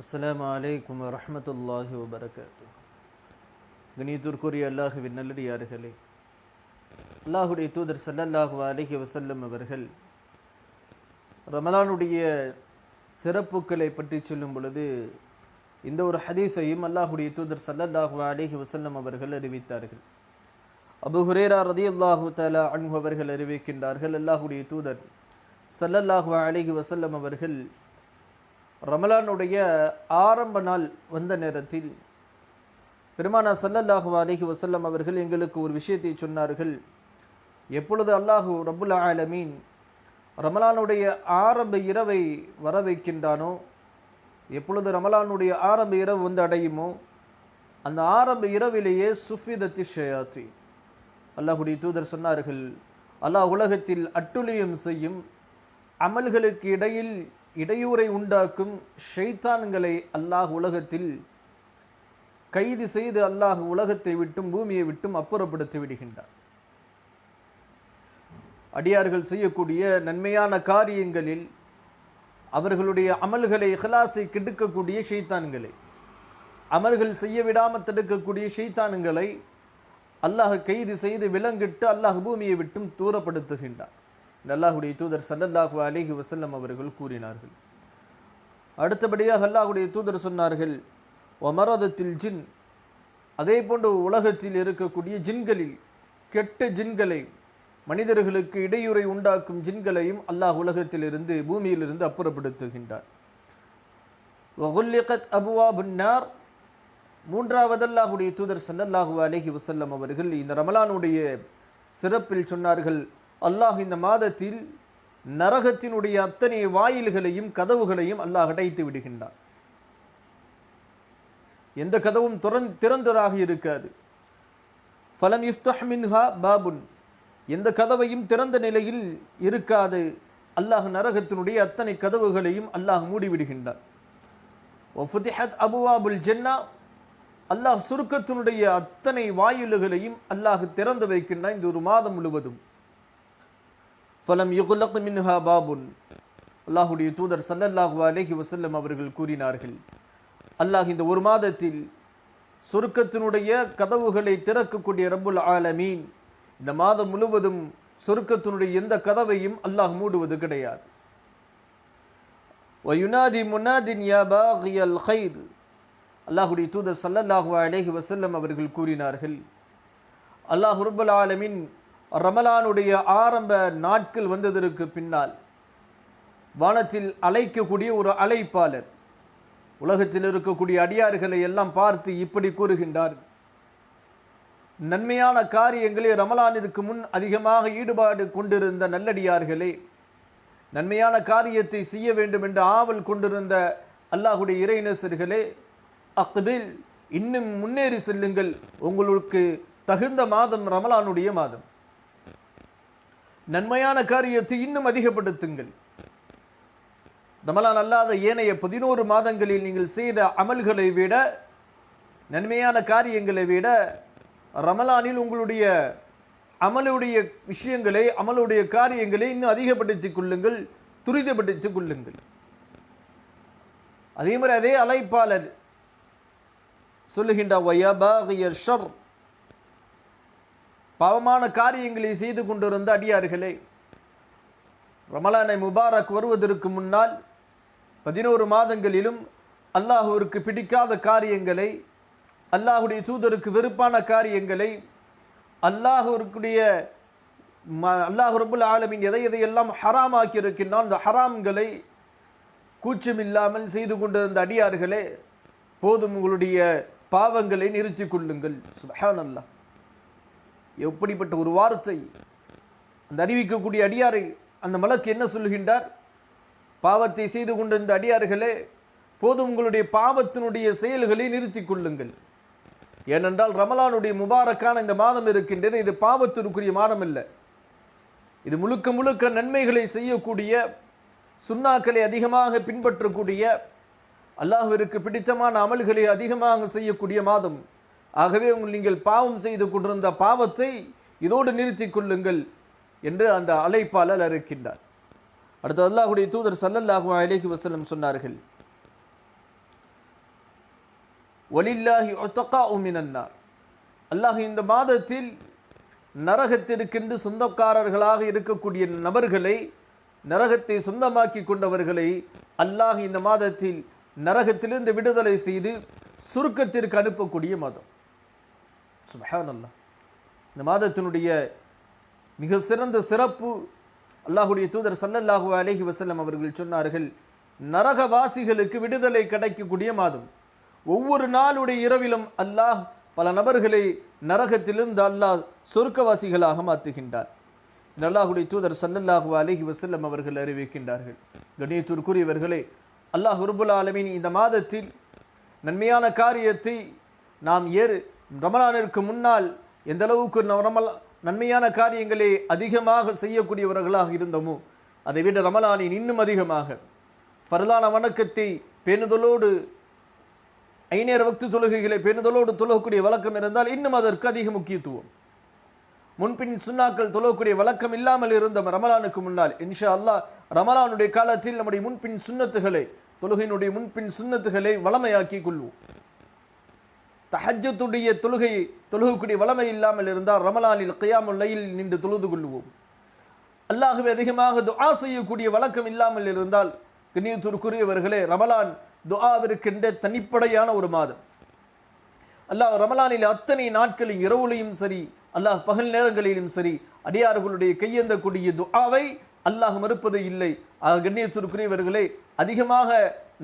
அஸ்லாம் அலைக்கும் வரமத்துல்லாஹி வபரகாத்து கணியத்திற்குரிய அல்லாஹுவின் நல்லடியார்களே அல்லாஹுடைய தூதர் சல்லல்லாஹு அலஹி வசல்லம் அவர்கள் ரமலானுடைய சிறப்புகளை பற்றி சொல்லும் பொழுது இந்த ஒரு ஹதீஸையும் அல்லாஹுடைய தூதர் சல்லல்லாஹு அலஹி வசல்லம் அவர்கள் அறிவித்தார்கள். அபு ஹுரேரா ரதியல்லாஹு தலா அன்பு அவர்கள் அறிவிக்கின்றார்கள் அல்லாஹுடைய தூதர் சல்லல்லாஹு அலஹி வசல்லம் அவர்கள் ரமலானுடைய ஆரம்ப நாள் வந்த நேரத்தில் பெருமானா சல்லல்லாஹு அலிஹி வசல்லம் அவர்கள் எங்களுக்கு ஒரு விஷயத்தை சொன்னார்கள். எப்பொழுது அல்லாஹு ரபுல் ஆலமீன் ரமலானுடைய ஆரம்ப இரவை வர வைக்கின்றானோ எப்பொழுது ரமலானுடைய ஆரம்ப இரவு வந்து அடையுமோ அந்த ஆரம்ப இரவிலேயே சுஃபிதத்தி ஷயாத்தி. அல்லாஹுடைய தூதர் சொன்னார்கள் அல்லாஹ் உலகத்தில் அட்டுழியம் செய்யும் அமல்களுக்கு இடையில் இடையூறை உண்டாக்கும் ஷைத்தான்களை அல்லாஹ் உலகத்தில் கைது செய்து அல்லாஹ் உலகத்தை விட்டும் பூமியை விட்டும் அப்புறப்படுத்தி விடுகின்றார் அடியார்கள் செய்யக்கூடிய நன்மையான காரியங்களில் அவர்களுடைய அமல்களை இஹலாசை கெடுக்கக்கூடிய ஷைத்தான்களை அமல்கள் செய்ய விடாமல் தடுக்கக்கூடிய ஷைத்தான்களை அல்லாஹ் கைது செய்து விலங்கிட்டு அல்லாஹ் பூமியை விட்டும் தூரப்படுத்துகின்றார் அல்லாஹுடைய தூதர் சல்லல்லாஹு அலிஹி வசல்லம் அவர்கள் கூறினார்கள். அடுத்தபடியாக அல்லாஹுடைய தூதர் சொன்னார்கள் ஒமரதத்தில் ஜின் அதே போன்று உலகத்தில் இருக்கக்கூடிய ஜின்களில் கெட்ட ஜின்களை மனிதர்களுக்கு இடையூறை உண்டாக்கும் ஜின்களையும் அல்லாஹ் உலகத்திலிருந்து பூமியிலிருந்து அப்புறப்படுத்துகின்றார் வகுல்லிகத் அபுவா புன்னார் மூன்றாவது அல்லாஹுடைய தூதர் சல்லல்லாஹு அலஹி வசல்லம் அவர்கள் இந்த ரமலானுடைய சிறப்பில் சொன்னார்கள் அல்லாஹ் இந்த மாதத்தில் நரகத்தினுடைய அத்தனை வாயில்களையும் கதவுகளையும் அல்லாஹ் அடைத்து விடுகின்றான். எந்த கதவும் துறந் திறந்ததாக இருக்காது. ஃபலம் இஃப்தஹ் மின்ஹா பாபுன். எந்த கதவையும் திறந்த நிலையில் இருக்காது. அல்லாஹ் நரகத்தினுடைய அத்தனை கதவுகளையும் அல்லாஹ் மூடிவிடுகின்றான். ஒஃபுதிஹத் அபுவாபுல் ஜென்னா. அல்லாஹ் சுருக்கத்தினுடைய அத்தனை வாயில்களையும் அல்லாஹ் திறந்து வைக்கின்றான் இந்த ஒரு மாதம் முழுவதும். ஃபலம் யுகுலக் மின்ஹா பாபுன் அல்லாஹுடைய தூதர் சல்லல்லாஹு அலேஹி வசல்லம் அவர்கள் கூறினார்கள். அல்லாஹ் இந்த ஒரு மாதத்தில் சொருக்கத்தினுடைய கதவுகளை திறக்கக்கூடிய ரப்புல் ஆலமீன் இந்த மாதம் முழுவதும் சொருக்கத்தினுடைய எந்த கதவையும் அல்லாஹ் மூடுவது கிடையாது. வயுனாதி முனாதின் யாபாகியல் ஹைத் அல்லாஹுடைய தூதர் சல்லல்லாஹு அலேஹி வசல்லம் அவர்கள் கூறினார்கள். அல்லாஹ் ரபுல் ஆலமீன் ரமலானுடைய ஆரம்ப நாட்கள் வந்ததற்கு பின்னால் வானத்தில் அழைக்கக்கூடிய ஒரு அழைப்பாளர் உலகத்தில் இருக்கக்கூடிய அடியார்களை எல்லாம் பார்த்து இப்படி கூறுகின்றார் நன்மையான காரியங்களே ரமலானிற்கு முன் அதிகமாக ஈடுபாடு கொண்டிருந்த நல்லடியார்களே நன்மையான காரியத்தை செய்ய வேண்டும் என்று ஆவல் கொண்டிருந்த அல்லாஹுடைய இறைநேசர்களே அக்பில் இன்னும் முன்னேறி செல்லுங்கள். உங்களுக்கு தகுந்த மாதம் ரமலானுடைய மாதம். நன்மையான காரியத்தை இன்னும் அதிகப்படுத்துங்கள். ரமலான் அல்லாத ஏனைய பதினோரு மாதங்களில் நீங்கள் செய்த அமல்களை விட நன்மையான காரியங்களை விட ரமலானில் உங்களுடைய அமலுடைய விஷயங்களை அமலுடைய காரியங்களை இன்னும் அதிகப்படுத்திக் கொள்ளுங்கள் துரிதப்படுத்திக் கொள்ளுங்கள். அதே மாதிரி அதே அழைப்பாளர் சொல்லுகின்ற பாவமான காரியங்களை செய்து கொண்டிருந்த அடியார்களே ரமலானை முபாரக் வருவதற்கு முன்னால் பதினோரு மாதங்களிலும் அல்லாஹுவிற்கு பிடிக்காத காரியங்களை அல்லாஹுடைய தூதருக்கு வெறுப்பான காரியங்களை அல்லாஹுடைய ம ரபுல் ஆலமின் எதை எதையெல்லாம் ஹராமாக்கி இருக்கின்றான் அந்த ஹராம்களை கூச்சம் இல்லாமல் செய்து கொண்டிருந்த அடியார்களே போதும் உங்களுடைய பாவங்களை நிறுத்தி கொள்ளுங்கள். சுபஹான் அல்லாஹ் எப்படிப்பட்ட ஒரு வார்த்தை அந்த அறிவிக்கக்கூடிய அடியாரை அந்த மலக்கு என்ன சொல்லுகின்றார்? பாவத்தை செய்து கொண்டிருந்த அடியார்களே போதும் உங்களுடைய பாவத்தினுடைய செயல்களை நிறுத்தி கொள்ளுங்கள். ஏனென்றால் ரமலானுடைய முபாரக்கான இந்த மாதம் இருக்கின்றது இது பாவத்திற்குரிய மாதம் இல்லை இது முழுக்க முழுக்க நன்மைகளை செய்யக்கூடிய சுண்ணாக்களை அதிகமாக பின்பற்றக்கூடிய அல்லாஹுவிற்கு பிடித்தமான அமல்களை அதிகமாக செய்யக்கூடிய மாதம். ஆகவே உங்கள் நீங்கள் பாவம் செய்து கொண்டிருந்த பாவத்தை இதோடு நிறுத்தி கொள்ளுங்கள் என்று அந்த அழைப்பாளர் அறுக்கின்றார் அடுத்து அல்லாஹுடைய தூதர் சல்லல்லாஹு அலேஹி வசலம் சொன்னார்கள். ஒலில்லாஹி ஒத்தகா உமினன்னார் அல்லாஹ் இந்த மாதத்தில் நரகத்திற்கென்று சொந்தக்காரர்களாக இருக்கக்கூடிய நபர்களை நரகத்தை சொந்தமாக்கி கொண்டவர்களை அல்லாஹ் இந்த மாதத்தில் நரகத்திலிருந்து விடுதலை செய்து சுருக்கத்திற்கு அனுப்பக்கூடிய மதம். சுபஹானல்லா இந்த மாதத்தினுடைய மிக சிறந்த சிறப்பு அல்லாஹுடைய தூதர் சல்லல்லாஹு அலைஹி வசல்லம் அவர்கள் சொன்னார்கள் நரகவாசிகளுக்கு விடுதலை கிடைக்கக்கூடிய மாதம். ஒவ்வொரு நாளுடைய இரவிலும் அல்லாஹ் பல நபர்களை நரகத்திலிருந்து அல்லாஹ் சொர்க்கவாசிகளாக மாற்றுகின்றார். இந்த அல்லாஹுடைய தூதர் சல்லல்லாஹு அலஹி வசல்லம் அவர்கள் அறிவிக்கின்றார்கள். கணியத்திற்குரியவர்களே அல்லாஹ் ஹுர்புல் ஆலமின் இந்த மாதத்தில் நன்மையான காரியத்தை நாம் ஏறு ரமலானிற்கு முன்னால் எந்த அளவுக்கு ரமலா நன்மையான காரியங்களை அதிகமாக செய்யக்கூடியவர்களாக இருந்தோமோ அதை விட ரமலானின் இன்னும் அதிகமாக. ஃபர்லான வணக்கத்தை பேணுதலோடு ஐநேர வக்து தொழுகைகளை பேணுதலோடு தொழக்கூடிய வழக்கம் இருந்தால் இன்னும் அதற்கு அதிக முக்கியத்துவம். முன்பின் சுன்னாக்கள் தொழக்கூடிய வழக்கம் இல்லாமல் இருந்த ரமலானுக்கு முன்னால் இன்ஷா அல்லாஹ் ரமலானுடைய காலத்தில் நம்முடைய முன்பின் சுன்னத்துகளை தொழுகையினுடைய முன்பின் சுண்ணத்துகளை வளமையாக்கி கொள்வோம். தஹஜத்துடைய தொழுகை தொழுகக்கூடிய வளமை இல்லாமல் இருந்தால் ரமலானில் கியாமுல் லைல் நின்று தொழுது கொள்வோம் அல்லாஹ்வை அதிகமாக துஆ செய்யக்கூடிய வழக்கம் இல்லாமல் இருந்தால் கண்ணியத்திற்குரியவர்களே ரமலான் துஆவிற்கென்ற தனிப்படையான ஒரு மாதம். அல்லாஹ் ரமலானில் அத்தனை நாட்களின் இரவுலையும் சரி அல்லாஹ் பகல் நேரங்களிலும் சரி அடியார்களுடைய கையேந்தக்கூடிய துஆவை அல்லாஹ் மறுப்பது இல்லை. ஆக கண்ணியத்திற்குரியவர்களே அதிகமாக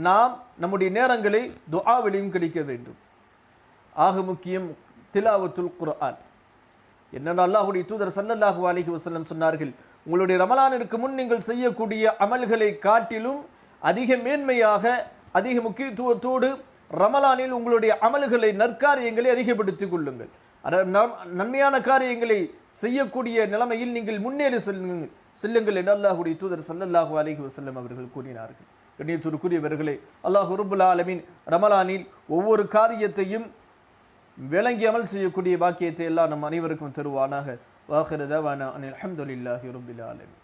நாம் நம்முடைய நேரங்களை துஆவிலையும் கழிக்க வேண்டும். ஆக முக்கியம் திலாவத்துல் குர்ஆன். என்னென்ன அல்லாஹுடைய தூதர் சல்லல்லாஹு அலிஹி வசல்லம் சொன்னார்கள் உங்களுடைய ரமலானிற்கு முன் நீங்கள் செய்யக்கூடிய அமல்களை காட்டிலும் அதிக மேன்மையாக அதிக முக்கியத்துவத்தோடு ரமலானில் உங்களுடைய அமல்களை நற்காரியங்களை அதிகப்படுத்திக் கொள்ளுங்கள். நன்மையான காரியங்களை செய்யக்கூடிய நிலைமையில் நீங்கள் முன்னேறி செல்லுங்கள் செல்லுங்கள் என்று அல்லாஹுடைய தூதர் சல்லல்லாஹு அலிஹி வசல்லம் அவர்கள் கூறினார்கள். கண்ணியத்திற்குரியவர்களே அல்லாஹ் ரப்புல் அலமின் ரமலானில் ஒவ்வொரு காரியத்தையும் விளங்கி அமல் செய்யக்கூடிய பாக்கியத்தை எல்லாம் நம் அனைவருக்கும் தருவானாக. வாஹிர தவானா அனில் அஹமதுல்லாஹி ரப்பில் ஆலமீன்.